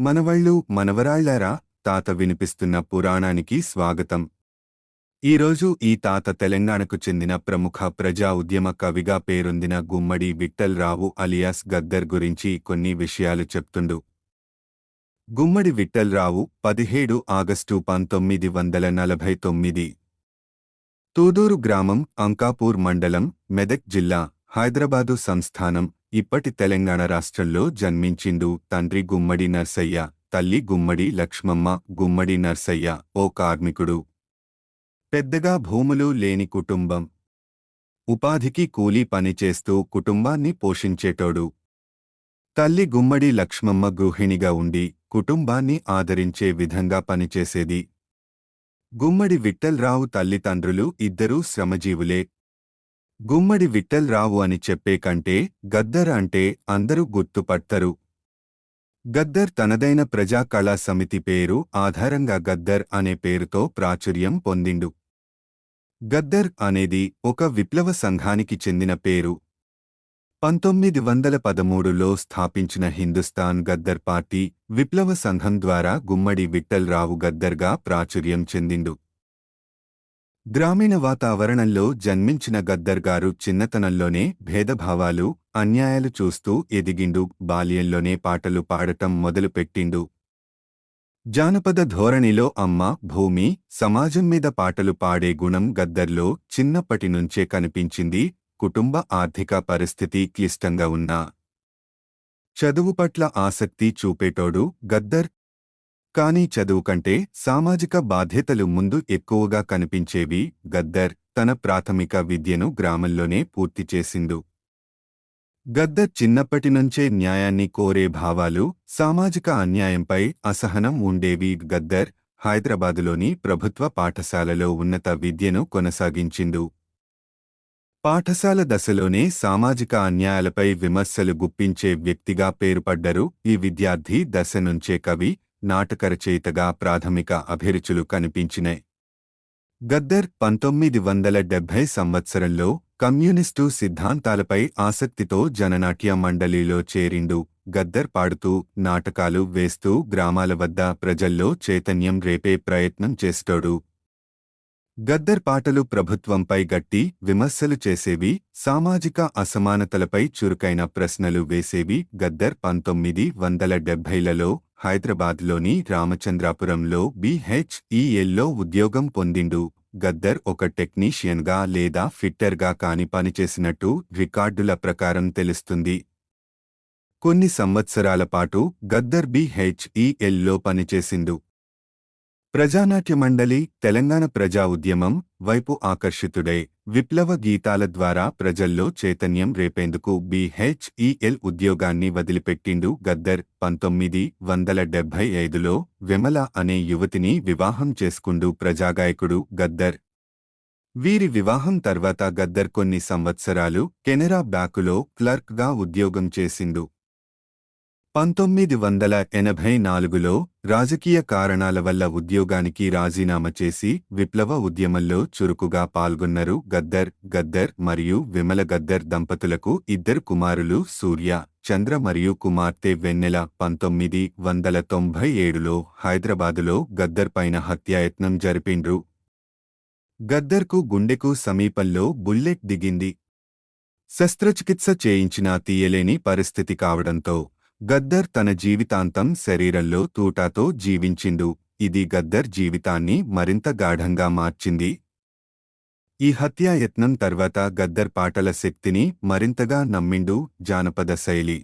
మనవళ్ళు మనవరాళ్ళారా తాత వినిపిస్తున్న పురాణానికి స్వాగతం. ఈరోజు ఈ తాత తెలంగాణకు చెందిన ప్రముఖ ప్రజా ఉద్యమ కవిగా పేరొందిన గుమ్మడి విఠల్రావు అలియాస్ గద్దర్ గురించి కొన్ని విషయాలు చెప్తుండు. గుమ్మడి విఠల్రావు పదిహేడు ఆగస్టు పంతొమ్మిది వందల నలభై తొమ్మిది. తూదూరు గ్రామం అంకాపూర్ మండలం మెదక్ జిల్లా హైదరాబాదు సంస్థానం ఇప్పటి తెలంగాణ రాష్ట్రంలో జన్మించిండు తండ్రి గుమ్మడి నర్సయ్య తల్లి గుమ్మడి లక్ష్మమ్మ గుమ్మడి నర్సయ్య ఓ కార్మికుడు. పెద్దగా భూములు లేని కుటుంబం. ఉపాధికి కూలీ పనిచేస్తూ కుటుంబాన్ని పోషించేటోడు. తల్లి గుమ్మడి లక్ష్మమ్మ గృహిణిగా ఉండి కుటుంబాన్ని ఆదరించే విధంగా పనిచేసేది. గుమ్మడి విఠ్ఠల్రావు తల్లిదండ్రులు ఇద్దరూ శ్రమజీవులే గుమ్మడి విఠ్ఠల్రావు అని చెప్పే కంటే గద్దర్ అంటే అందరూ గుర్తుపట్టరు. గద్దర్ తనదైన ప్రజా కళా సమితి పేరు ఆధారంగా గద్దర్ అనే పేరుతో ప్రాచుర్యం పొందిండు. గద్దర్ అనేది ఒక విప్లవ సంఘానికి చెందిన పేరు. పంతొమ్మిది వందల పదమూడులో స్థాపించిన హిందుస్థాన్ గద్దర్ పార్టీ విప్లవ సంఘం ద్వారా గుమ్మడి విఠ్ఠల్రావు గద్దర్గా ప్రాచుర్యం చెందిండు. గ్రామీణ వాతావరణంలో జన్మించిన గద్దర్ గారు చిన్నతనంలోనే భేదభావాలు అన్యాయాలు చూస్తూ ఎదిగిండు బాల్యంలోనే పాటలు పాడటం మొదలుపెట్టిండు. జానపద ధోరణిలో అమ్మ భూమి సమాజం మీద పాటలు పాడే గుణం గద్దర్లో చిన్నప్పటి నుంచే కనిపించింది కుటుంబ ఆర్థిక పరిస్థితి క్లిష్టంగా ఉన్నా. చదువు పట్ల ఆసక్తి చూపేటోడు గద్దర్ కానీ చదువు కంటే సామాజిక బాధ్యతలు ముందు ఎక్కువగా కనిపించేవి గద్దర్ తన ప్రాథమిక విద్యను గ్రామంలోనే పూర్తి చేసిందు గద్దర్ చిన్నప్పటినుంచే న్యాయాన్ని కోరే భావాలు సామాజిక అన్యాయంపై అసహనం ఉండేవి గద్దర్ హైదరాబాదులోని ప్రభుత్వ పాఠశాలలో ఉన్నత విద్యను కొనసాగించిండు. పాఠశాల దశలోనే సామాజిక అన్యాయాలపై విమర్శలు గుప్పించే వ్యక్తిగా పేరుపడ్డరు ఈ విద్యార్థి దశ నుంచే కవి నాటకరచయితగా ప్రాథమిక అభిరుచులు కనిపించినాయి గద్దర్ పంతొమ్మిది వందల డెబ్భై సంవత్సరంలో కమ్యూనిస్టు సిద్ధాంతాలపై ఆసక్తితో జననాట్య మండలిలో చేరిండు గద్దర్ పాడుతూ నాటకాలు వేస్తూ గ్రామాల వద్ద ప్రజల్లో చైతన్యం రేపే ప్రయత్నం చేస్తోడు. గద్దర్ పాటలు ప్రభుత్వంపై గట్టి విమర్శలు చేసేవి సామాజిక అసమానతలపై చురుకైన ప్రశ్నలు వేసేవి గద్దర్ పంతొమ్మిది వందల డెబ్భైలలో హైదరాబాద్లోని రామచంద్రాపురంలో బిహెచ్ఈఎల్లో ఉద్యోగం పొందిండు. గద్దర్ ఒక టెక్నీషియన్గా లేదా ఫిట్టర్గా కాని పనిచేసినట్టు రికార్డుల ప్రకారం తెలుస్తుంది. కొన్ని సంవత్సరాల పాటు గద్దర్ బిహెచ్ఈఎల్లో పనిచేసిండు. ప్రజానాట్య మండలి తెలంగాణ ప్రజా ఉద్యమం వైపు ఆకర్షితుడై విప్లవ గీతాల ద్వారా ప్రజల్లో చైతన్యం రేపేందుకు బిహెచ్ఈఎల్ ఉద్యోగాన్ని వదిలిపెట్టిండు గద్దర్. పంతొమ్మిది వందల డెబ్బై ఐదులో విమల అనే యువతిని వివాహం చేసుకుండు ప్రజాగాయకుడు గద్దర్. వీరి వివాహం తర్వాత గద్దర్ కొన్ని సంవత్సరాలు కెనరా బ్యాంకులో క్లర్క్గా ఉద్యోగం చేసిండు. పంతొమ్మిది వందల ఎనభై నాలుగులో రాజకీయ కారణాల వల్ల ఉద్యోగానికి రాజీనామా చేసి విప్లవ ఉద్యమంలో చురుకుగా పాల్గొన్నారు గద్దర్ గద్దర్ మరియు విమల గద్దర్ దంపతులకు ఇద్దరు కుమారులు సూర్య చంద్ర మరియు కుమార్తె వెన్నెల. పంతొమ్మిది వందల తొంభై ఏడులో హైదరాబాదులో గద్దర్ పైన హత్యాయత్నం జరిపిండ్రు. గద్దర్కు గుండెకు సమీపంలో బుల్లెట్ దిగింది. శస్త్రచికిత్స చేయించినా తీయలేని పరిస్థితి కావడంతో గద్దర్ తన జీవితాంతం శరీరంలో తూటాతో జీవించిండు. ఇది గద్దర్ జీవితాన్ని మరింత గాఢంగా మార్చింది. ఈ హత్యాయత్నం తర్వాత గద్దర్ పాటల శక్తిని మరింతగా నమ్మిండు జానపద శైలి.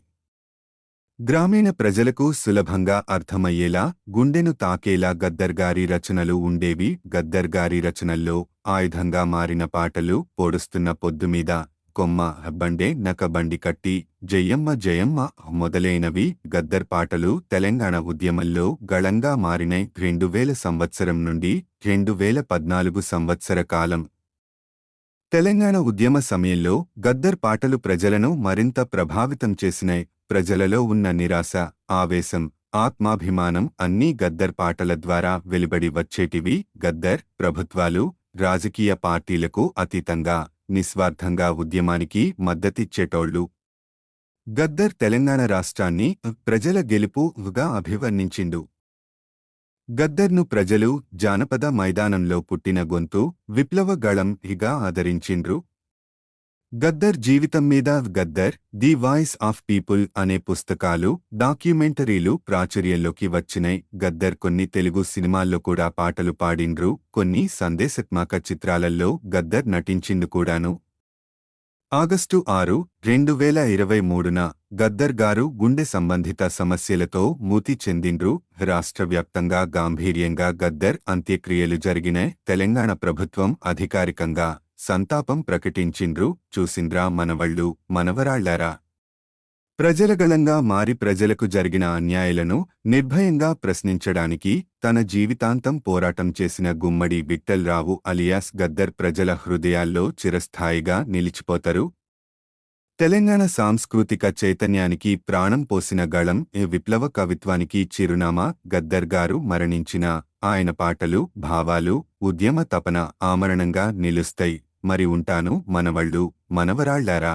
గ్రామీణ ప్రజలకు సులభంగా అర్థమయ్యేలా గుండెను తాకేలా గద్దర్ గారి రచనలు ఉండేవి. గద్దర్ గారి రచనల్లో ఆయుధంగా మారిన పాటలు పొడుస్తున్న పొద్దుమీద కొమ్మ హబ్బండే నకబండి కట్టి జయమ్మ జయమ్మ మొదలైనవి గద్దర్ పాటలు తెలంగాణ ఉద్యమంలో గళంగా మారినై రెండు వేల సంవత్సరం నుండి రెండు వేల పద్నాలుగు సంవత్సర కాలం. తెలంగాణ ఉద్యమ సమయంలో గద్దర్ పాటలు ప్రజలను మరింత ప్రభావితం చేసినాయి ప్రజలలో ఉన్న నిరాశ ఆవేశం ఆత్మాభిమానం అన్నీ గద్దర్ పాటల ద్వారా వెలుబడి వచ్చేటివి గద్దర్ ప్రభుత్వాలు రాజకీయ పార్టీలకు అతీతంగా నిస్వార్థంగా ఉద్యమానికి మద్దతిచ్చేటోళ్ళు గద్దర్ తెలంగాణ రాష్ట్రాన్ని ప్రజల గెలుపుగా అభివర్ణించిండు. గద్దర్ను ప్రజలు జానపద మైదానంలో పుట్టిన గొంతు విప్లవ గళం ఇగా ఆదరించిండ్రు. గద్దర్ జీవితం మీద Gaddar the voice of people అనే పుస్తకాలు డాక్యుమెంటరీలు ప్రాచుర్యంలోకి వచ్చినాయి గద్దర్ కొన్ని తెలుగు సినిమాల్లో కూడా పాటలు పాడిండ్రు కొన్ని సందేశాత్మక చిత్రాలలో గద్దర్ నటించిండు కూడాను. ఆగస్టు ఆరు రెండు వేల ఇరవై మూడున గద్దర్ గారు గుండె సంబంధిత సమస్యలతో మూతి చెందిండ్రు. రాష్ట్ర వ్యాప్తంగా గాంభీర్యంగా గద్దర్ అంత్యక్రియలు జరిగిన తెలంగాణ ప్రభుత్వం అధికారికంగా సంతాపం ప్రకటించిండ్రు. చూసింద్రా మనవళ్ళు మనవరాళ్ళారా? ప్రజలగళంగా మారి ప్రజలకు జరిగిన అన్యాయాలను నిర్భయంగా ప్రశ్నించడానికి తన జీవితాంతం పోరాటం చేసిన గుమ్మడి విఠ్ఠల్రావు అలియాస్ గద్దర్ ప్రజల హృదయాల్లో చిరస్థాయిగా నిలిచిపోతారు. తెలంగాణ సాంస్కృతిక చైతన్యానికి ప్రాణం పోసిన గళం ఈ విప్లవ కవిత్వానికి చిరునామా గద్దర్ గారు మరణించిన ఆయన పాటలు భావాలు ఉద్యమ తపన ఆమరణంగా నిలుస్తాయి. మరి ఉంటాను మనవళ్ళు మనవరాళ్ళారా?